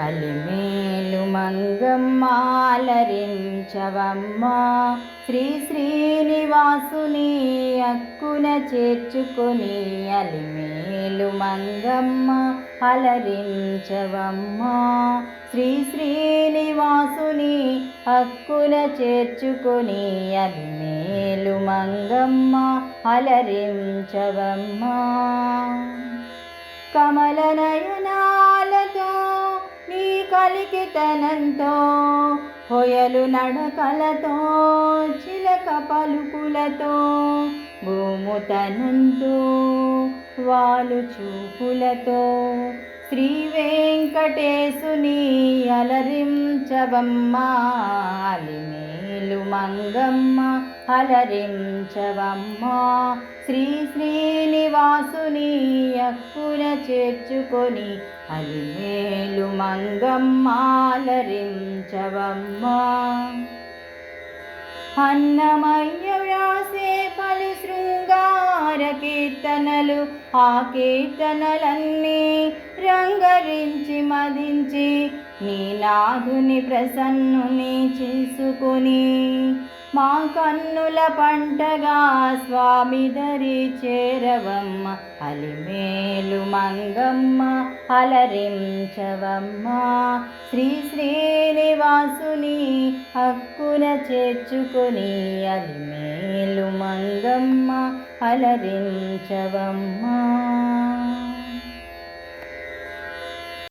అలిమేలు మంగమ్మాలరించవమ్మా. శ్రీ శ్రీనివాసుని అక్కున చేర్చుకొని అలిమేలు మంగమ్మ అలరించవమ్మా. శ్రీ శ్రీనివాసుని హక్కున చేర్చుకొని అలిమేలు మంగమ్మ అలరించవమ్మా. కమలనయనా నీ కలికితనంతో హొయలు నడకలతో చిలక పలుకులతో భూముతనంతో వాలు చూపులతో శ్రీ వెంకటేశుని అలరించవమ్మా అలిమేలు మంగమ్మ అలరించవమ్మా శ్రీ శ్రీనివాసుని అక్కున చేర్చుకొని అలిమేలు మంగమ్మ అలరించవమ్మా అన్నమయ్య వ్యాసే పలు శృంగార కీర్తనలు ఆ కీర్తనలన్నీ రంగరించి మదించి నీ నాథుని ప్రసన్నుని చేసుకొని మా కన్నుల పంటగా స్వామి దరి చేరవమ్మ అలిమేలు మంగమ్మ అలరించవమ్మ. శ్రీ శ్రీనివాసుని హక్కున చేర్చుకొని అలిమేలు మంగమ్మ అలరించవమ్మా.